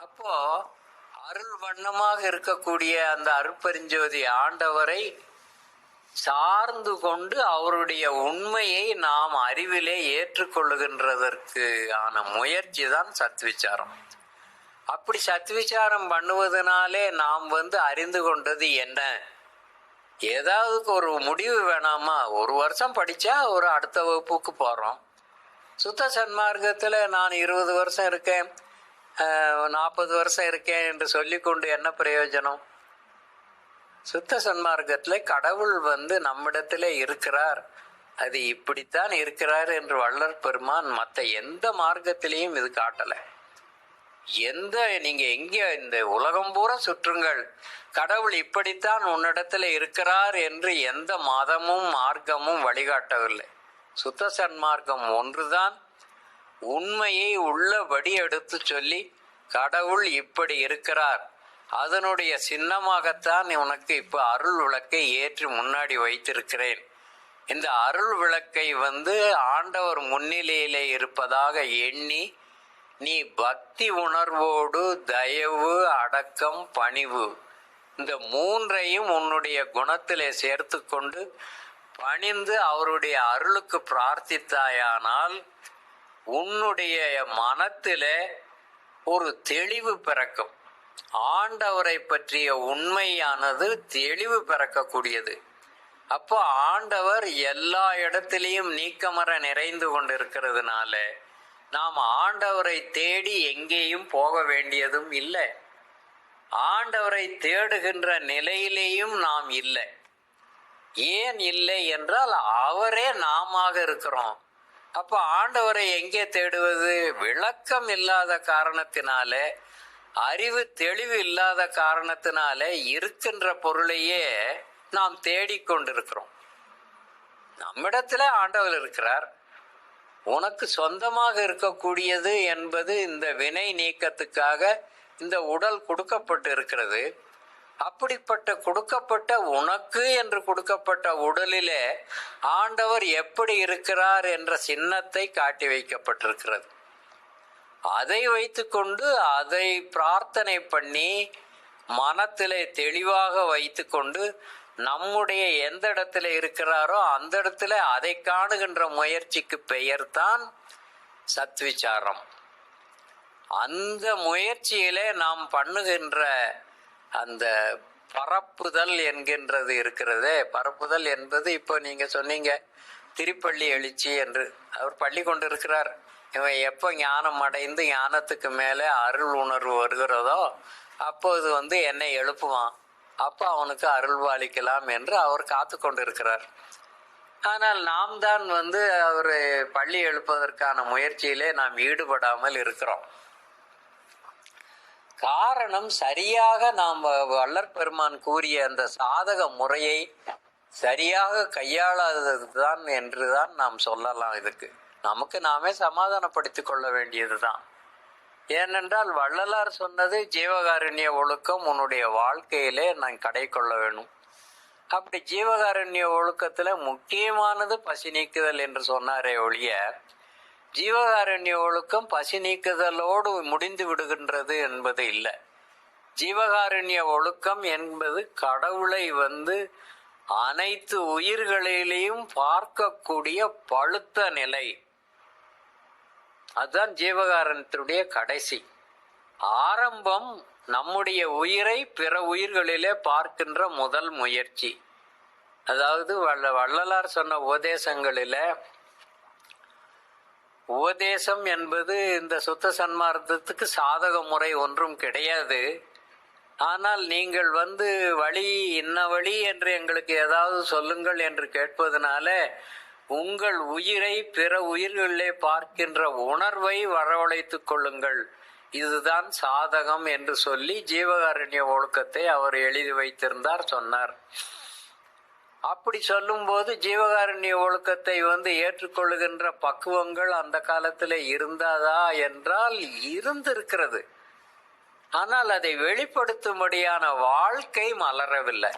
அப்போ அருள் வண்ணமாக இருக்கக்கூடிய அந்த அருட்பெருஞ்சோதி ஆண்டவரை சார்ந்து கொண்டு அவருடைய உண்மையை நாம் அறிவிலே ஏற்றுக்கொள்ளுகின்றதற்கு ஆன முயற்சி தான் சத்விச்சாரம் அப்படி சத்விச்சாரம் பண்ணுவதனாலே நாம் வந்து அறிந்து கொண்டது என்ன? ஏதாவது ஒரு முடிவு வேணாமா? ஒரு வருஷம் படிச்சா ஒரு அடுத்த வகுப்புக்கு போறோம். சுத்த சன்மார்க்கத்தில் நான் இருபது வருஷம் இருக்கேன். நாற்பது வருஷம் இருக்கேன் என்று சொல்லிக்கொண்டு என்ன பிரயோஜனம்? சுத்த சன்மார்க்கத்தில் கடவுள் வந்து நம்மிடத்திலே இருக்கிறார். அது இப்படித்தான் இருக்கிறார் என்று வள்ளல் பெருமான் மற்ற எந்த மார்க்கத்திலையும் இது காட்டலை. எந்த நீங்க எங்க இந்த உலகம் பூரா சுற்றுங்கள். கடவுள் இப்படித்தான் உன்னிடத்துல இருக்கிறார் என்று எந்த மதமும் மார்க்கமும் வழிகாட்டவில்லை. சுத்த சன்மார்க்கம் ஒன்றுதான் உண்மையை உள்ளபடி எடுத்து சொல்லி கடவுள் இப்படி இருக்கிறார். அதனுடைய சின்னமாகத்தான் உனக்கு இப்போ அருள் விளக்கை ஏற்றி முன்னாடி வைத்திருக்கிறேன். இந்த அருள் விளக்கை வந்து ஆண்டவர் முன்னிலையிலே இருப்பதாக எண்ணி நீ பக்தி உணர்வோடு தயவு அடக்கம் பணிவு இந்த மூன்றையும் உன்னுடைய குணத்திலே சேர்த்து கொண்டு பணிந்து அவருடைய அருளுக்கு பிரார்த்தித்தாயானால் உன்னுடைய மனத்தில் ஒரு தெளிவு பிறக்கும். ஆண்டவரை பற்றிய உண்மையானது தெளிவு பிறக்கக்கூடியது. அப்போ ஆண்டவர் எல்லா இடத்திலையும் நீக்கமர நிறைந்து கொண்டிருக்கிறதுனால நாம் ஆண்டவரை தேடி எங்கேயும் போக வேண்டியதும் இல்லை. ஆண்டவரை தேடுகின்ற நிலையிலேயும் நாம் இல்லை. ஏன் இல்லை என்றால் அவரே நாம இருக்கிறோம். அப்ப ஆண்டவரை எங்கே தேடுவது? விளக்கம் இல்லாத காரணத்தினாலே அறிவு தெளிவு இல்லாத காரணத்தினாலே இருக்கின்ற பொருளையே நாம் தேடிக்கொண்டிருக்கிறோம் நம்மிடத்துல ஆண்டவர் இருக்கிறார். உனக்கு சொந்தமாக இருக்கக்கூடியது என்பது இந்த வினை நீக்கத்துக்காக இந்த உடல் கொடுக்கப்பட்டு இருக்கிறது அப்படிப்பட்ட கொடுக்கப்பட்ட உனக்கு என்று கொடுக்கப்பட்ட உடலிலே ஆண்டவர் எப்படி இருக்கிறார் என்ற சின்னத்தை காட்டி வைக்கப்பட்டிருக்கிறது. அதை வைத்துக்கொண்டு அதை பிரார்த்தனை பண்ணி மனத்திலே தெளிவாக வைத்துக்கொண்டு நம்முடைய எந்த இடத்துல இருக்கிறாரோ அந்த இடத்துல அதை காணுகின்ற முயற்சிக்கு பெயர் தான் சத்விச்சாரம் அந்த முயற்சியிலே நாம் பண்ணுகின்ற அந்த பரப்புதல் என்கின்றது இருக்கிறதே. பரப்புதல் என்பது இப்போ நீங்கள் சொன்னீங்க திருப்பள்ளி எழுச்சி என்று. அவர் பள்ளி கொண்டிருக்கிறார். இவன் எப்போ ஞானம் அடைந்து ஞானத்துக்கு மேலே அருள் உணர்வு வருகிறதோ அப்போது வந்து என்னை எழுப்புவான். அப்போ அவனுக்கு அருள் பாலிக்கலாம் என்று அவர் காத்து கொண்டிருக்கிறார். ஆனால் நாம் தான் வந்து அவர் பள்ளி எழுப்பதற்கான முயற்சியிலே நாம் ஈடுபடாமல் இருக்கிறோம். காரணம் சரியாக நாம் வள்ளற் பெருமான் கூறிய அந்த சாதக முறையை சரியாக கையாளாததுதான் என்றுதான் நாம் சொல்லலாம் இதுக்கு. நமக்கு நாமே சமாதானப்படுத்திக் கொள்ள வேண்டியதுதான். ஏனென்றால் வள்ளலார் சொன்னது ஜீவகாருண்ய ஒழுக்கம் உன்னுடைய வாழ்க்கையிலே நான் கடை கொள்ள வேணும். அப்படி ஜீவகாருண்ய ஒழுக்கத்துல முக்கியமானது பசி நீக்குதல் என்று சொன்னாரே ஒழிய ஜீவகாருண்ய ஒழுக்கம் பசி நீக்குதலோடு முடிந்து விடுகின்றது என்பது இல்லை. ஜீவகாருண்ய ஒழுக்கம் என்பது கடவுளை வந்து அனைத்து உயிர்களிலேயும் பார்க்கக்கூடிய பழுத்த நிலை. அதுதான் ஜீவகாரணத்தினுடைய கடைசி. ஆரம்பம் நம்முடைய உயிரை பிற உயிர்களிலே பார்க்கின்ற முதல் முயற்சி. அதாவது வள்ள வள்ளலார் சொன்ன உபதேசங்களில உபதேசம் என்பது இந்த சுத்த சன்மார்க்கத்துக்கு சாதக முறை ஒன்றும் கிடையாது. ஆனால் நீங்கள் வந்து வழி இன்ன வழி என்று எங்களுக்கு ஏதாவது சொல்லுங்கள் என்று கேட்பதனால உங்கள் உயிரை பிற உயிர்களிலே பார்க்கின்ற உணர்வை வரவழைத்துக் கொள்ளுங்கள். இதுதான் சாதகம் என்று சொல்லி ஜீவகாரண்ய ஒழுக்கத்தை அவர் எழுதி வைத்திருந்தார் சொன்னார். அப்படி சொல்லும்போது ஜீவகாரண்ய ஒழுக்கத்தை வந்து ஏற்றுக்கொள்ளுகின்ற பக்குவங்கள் அந்த காலத்தில் இருந்ததா என்றால் இருந்திருக்கிறது. ஆனால் அதை வெளிப்படுத்தும்படியான வாழ்க்கை மலரவில்லை.